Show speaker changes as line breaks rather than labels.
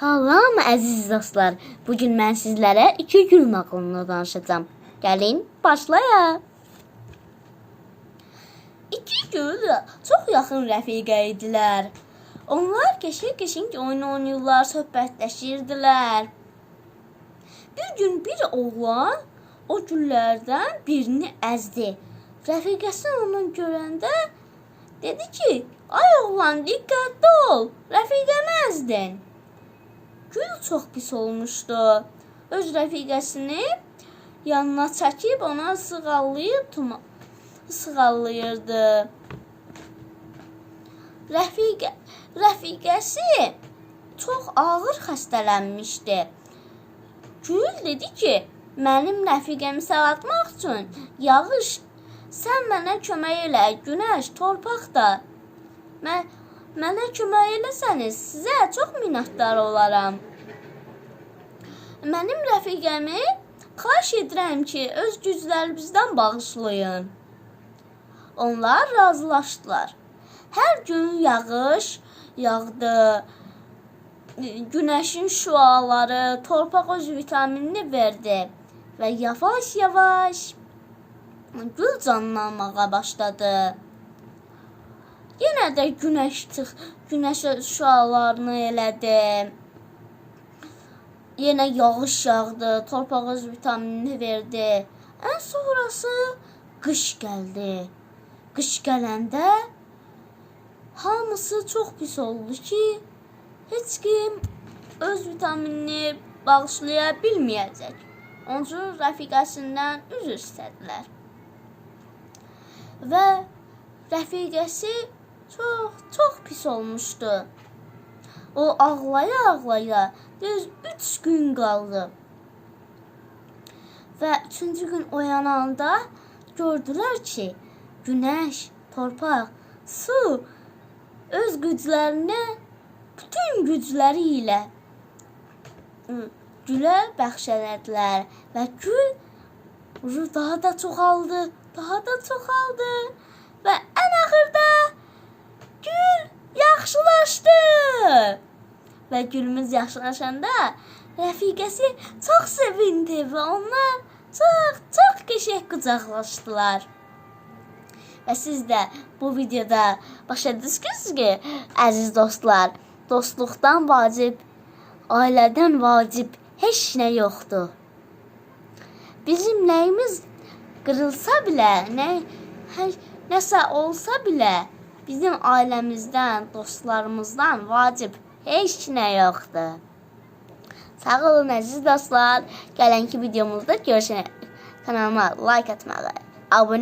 Salam əziz dostlar. Bu gün mən sizlərə iki gül nağılını danışacağam. Gəlin, başlayaq. İki gül çox yaxın rəfiqə idilər. Onlar qəşəng-qəşəng oyun oynayırlar, söhbətləşirdilər. Bir gün bir oğlan o güllərdən birini əzdi. Rəfiqəsi onu görəndə dedi ki, "Ay oğlan, diqqətli ol. Rəfiqəmi əzdin." Gül çox pis olmuşdu. Öz rəfiqəsini yanına çəkib ona sığallayıb sığallayırdı. Rəfiqə rəfiqəsi çox ağır xəstələnmişdi. Gül dedi ki, mənim rəfiqəmi sağaltmaq üçün yağış sən mənə kömək elə, günəş, torpaq da. Mən mənə kömək eləsəniz, sizə çox minnətdar olaram. Mənim rəfiqəmi xahiş edirəm ki, öz güclərinizdən bağışlayın. Onlar razılaşdılar. Hər gün yağış yağdı. Günəşin şüaları torpaq öz vitaminini verdi və yavaş-yavaş gül canlanmağa başladı. Yenə də günəş çıx, günəşə şüalarını elədi. Yenə yağış yağdı, torpaq öz vitaminini verdi. Ən sonrası qış gəldi. Qış gələndə hamısı çox pis oldu ki, heç kim öz vitaminini bağışlaya bilməyəcək. Onun üçün rəfiqəsindən üzr istədilər. Və rəfiqəsi çox çox pis olmuşdu. O ağlaya ağlaya düz 3 gün qaldı. Və 3-cü gün oyananda gördülər ki, günəş, torpaq, su öz güclərini bütün gücləri ilə ı, gülə bəxş elədilər və gül daha da çoxaldı, daha da çoxaldı və ən axırda yaxşılaşdı. Və gülümüz yaxşılaşanda rəfiqəsi çox sevindi və onlar çox çox qəşəng qucaqlaşdılar. Və siz də bu videoda başa düşdünüz ki, əziz dostlar, dostluqdan vacib, ailədən vacib heç nə yoxdur. Bizim nəyimiz qırılsa belə, nə hər nəsə olsa belə, bizim ailəmizdən, dostlarımızdan vacib heç nə yoxdur. Sağ olun əziz dostlar. Gələnki videomuzda görüşənə kanalıma like atmağı, abunə